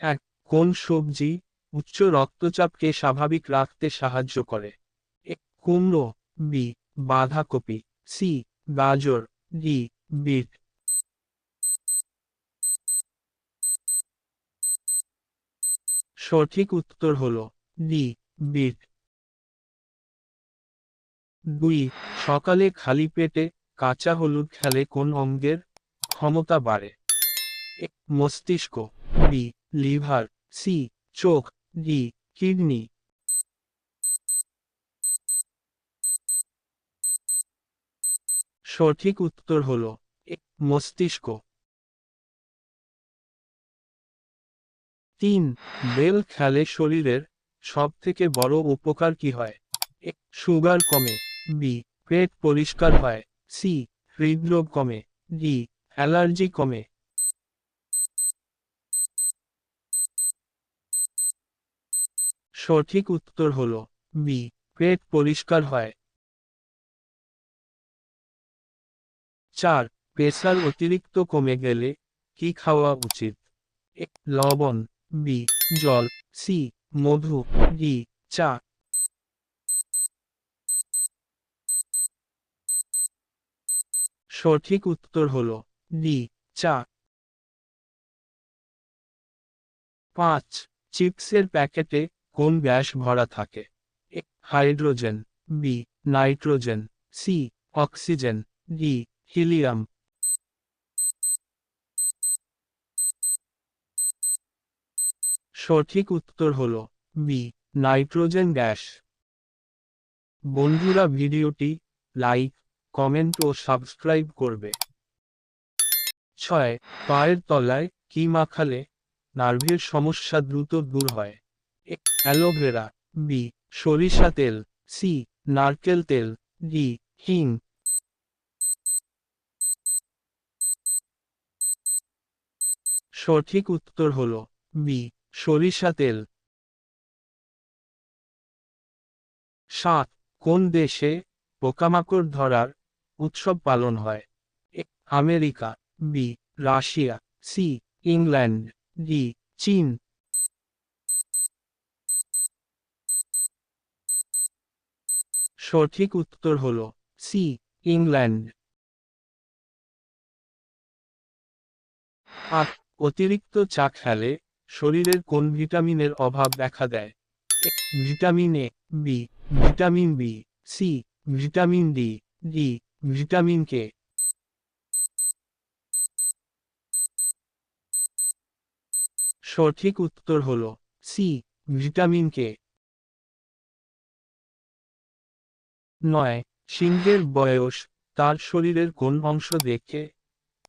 এক, কোন সবজি উচ্চ রক্তচাপকে স্বাভাবিক রাখতে সাহায্য করে? এক কুমড়ো, বি, বাঁধাকপি, সি, গাজর, ডি, বিট। সঠিক উত্তর হল ডি, বিট। দুই, সকালে খালি পেটে কাঁচা হলুদ খেলে কোন অঙ্গের ক্ষমতা বাড়ে? এক মস্তিষ্ক, বি লিভার, সি, চোখ, ডি, কিডনি। সঠিক উত্তর হল মস্তিষ্ক। তিন, বেল খেলে শরীরের সব থেকে বড় উপকার কি হয়? সুগার কমে। বি, পেট পরিষ্কার হয়। সি, হৃদরোগ কমে। ডি, অ্যালার্জি কমে। সঠিক উত্তর হল বি পেট পরিষ্কার হয়। চার, প্রেসার অতিরিক্ত কমে গেলে কি খাওয়া উচিত? লবণ। বি জল। সি মধু। ডি চা। সঠিক উত্তর হল ডি চা। পাঁচ, চিপসের প্যাকেটে কোন গ্যাস ভরা থাকে? এক hydrogen, B, nitrogen, C, oxygen, D, helium. সঠিক উত্তর হল বি, নাইট্রোজেন গ্যাস। বন্ধুরা ভিডিওটি লাইক, কমেন্ট ও সাবস্ক্রাইব করবে। ছয়, পায়ের তলায় কি মাখালে নার্ভের সমস্যা দ্রুত দূর হয়? অ্যালোভেরা বি সরিষা তেল সি নারকেল তেল ডি হিং। সঠিক উত্তর হল বি সরিষা তেল। সাত, কোন দেশে পোকামাকড় ধরার উৎসব পালন হয়? America B Russia C England D চীন। সঠিক উত্তর হল সি, ইংল্যান্ড। আট, অতিরিক্ত চা খেলে শরীরের কোন ভিটামিনের অভাব দেখা দেয়? Vitamin A, B, vitamin B, C, vitamin D D, vitamin K. সঠিক উত্তর হল সি, ভিটামিন কে। নয়, সিংহের বয়স, তার শরীরের কোন অংশ দেখে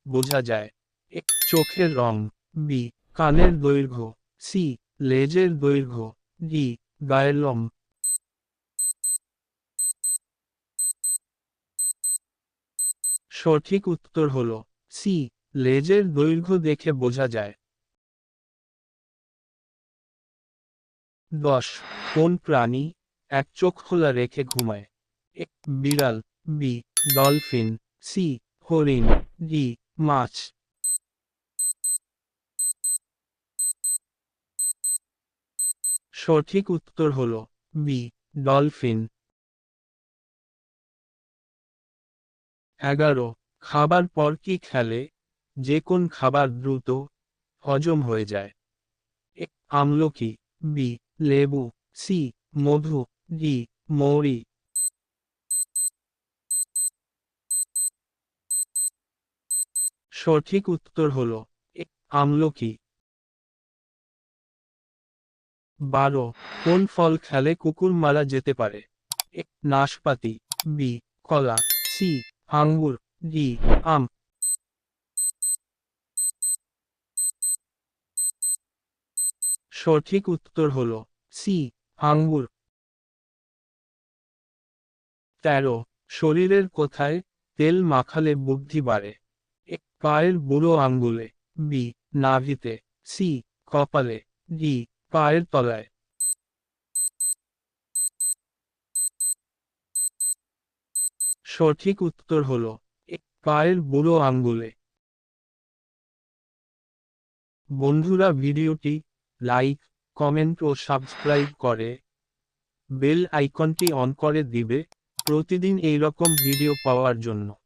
বোঝা যায়। এক, চোখের রং। বি কানের দৈর্ঘ্য। সি লেজের দৈর্ঘ্য। ডি গায়ের লোম সঠিক উত্তর হল সি লেজের দৈর্ঘ্য দেখে বোঝা যায়। দশ, কোন প্রাণী এক চোখ খোলা রেখে ঘুমায়? বিড়াল বি ডলফিন সি হরিণ ডি মাছ। সঠিক উত্তর হল বি ডলফিন এগারো, খাবার পর কি খেলে? যে কোন খাবার দ্রুত হজম হয়ে যায়। আমলকি বি লেবু সি মধু ডি মৌরি। সঠিক উত্তর হল আমলকি। বারো, কোন ফল খেলে কুকুর মারা যেতে পারে? নাশপাতি। বি, কলা। সি, আঙ্গুর। ডি, আম। সঠিক উত্তর হল সি, আঙ্গুর। তেরো, শরীরের কোথায় তেল মাখালে বুদ্ধি বাড়ে? পায়ের বুড়ো আঙ্গুলে বি নাভিতে সি কপালে ডি পায়ের তলায়। সঠিক উত্তর হল পায়ের বুড়ো আঙ্গুলে। বন্ধুরা ভিডিওটি লাইক, কমেন্ট ও সাবস্ক্রাইব করে বেল আইকনটি অন করে দিবে প্রতিদিন এই রকম ভিডিও পাওয়ার জন্য।